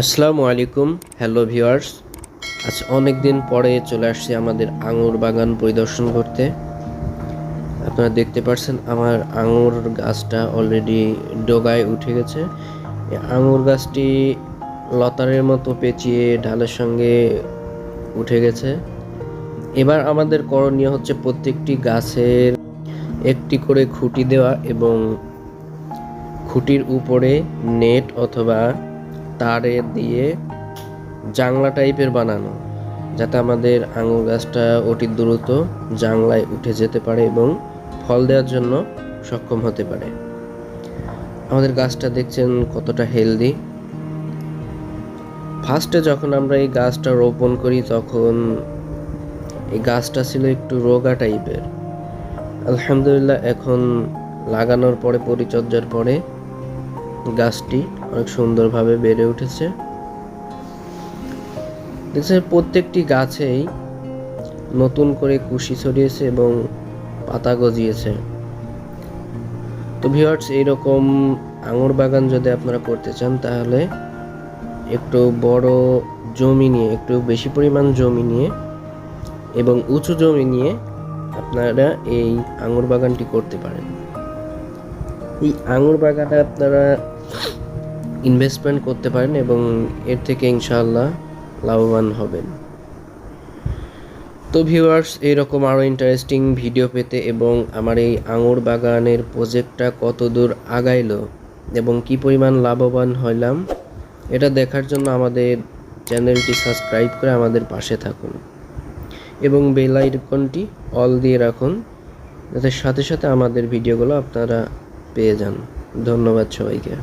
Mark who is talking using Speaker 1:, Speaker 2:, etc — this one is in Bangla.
Speaker 1: আসসালামু আলাইকুম, হ্যালো ভিউয়ার্স। আজ অনেক দিন পরে চলে আসছি আমাদের আঙুর বাগান পরিদর্শন করতে। আপনারা দেখতে পাচ্ছেন আমার আঙুর গাছটা অলরেডি ডোগায় উঠে গেছে। আঙুর গাছটি লতারের মতো পেঁচিয়ে ঢালের সঙ্গে উঠে গেছে। এবার আমাদের করণীয় হচ্ছে প্রত্যেকটি গাছের একটি করে খুঁটি দেওয়া এবং খুঁটির উপরে নেট অথবা তারে দিয়ে জাংলা টাইপের বানানো, যাতে আমাদের আঙুর গাছটা অতি দ্রুত জাংলায় উঠে যেতে পারে এবং ফল দেওয়ার জন্য সক্ষম হতে পারে। আমাদের গাছটা দেখছেন কতটা হেলদি। ফার্স্টে যখন আমরা এই গাছটা রোপণ করি, তখন এই গাছটা ছিল একটু রোগা টাইপের। আলহামদুলিল্লাহ, এখন লাগানোর পরে, পরিচর্যার পরে গাছটি অনেক সুন্দরভাবে বেড়ে উঠেছে। দেখছেন, প্রত্যেকটি গাছেই নতুন করে কুশি ছড়িয়েছে এবং পাতা গজিয়েছে। তো ভিউয়ার্স এইরকম আঙুর বাগান যদি আপনারা করতে চান, তাহলে একটু বড় জমি নিয়ে, একটু বেশি পরিমাণ জমি নিয়ে এবং উঁচু জমি নিয়ে আপনারা এই আঙুর বাগানটি করতে পারেন। এই আঙুর বাগানে আপনারা ইনভেস্টমেন্ট করতে পারেন এবং এর থেকে ইনশাআল্লাহ লাভবান হবেন। তো ভিউয়ার্স এইরকম আরও ইন্টারেস্টিং ভিডিও পেতে এবং আমার এই আঙুর বাগানের প্রজেক্টটা কত দূর আগাইলো এবং কি পরিমাণ লাভবান হইলাম, এটা দেখার জন্য আমাদের চ্যানেলটি সাবস্ক্রাইব করে আমাদের পাশে থাকুন এবং বেল আইকনটি অল দিয়ে রাখুন যাতে সাথে সাথে আমাদের ভিডিওগুলো আপনারা পেয়ে যান। ধন্যবাদ সবাইকে।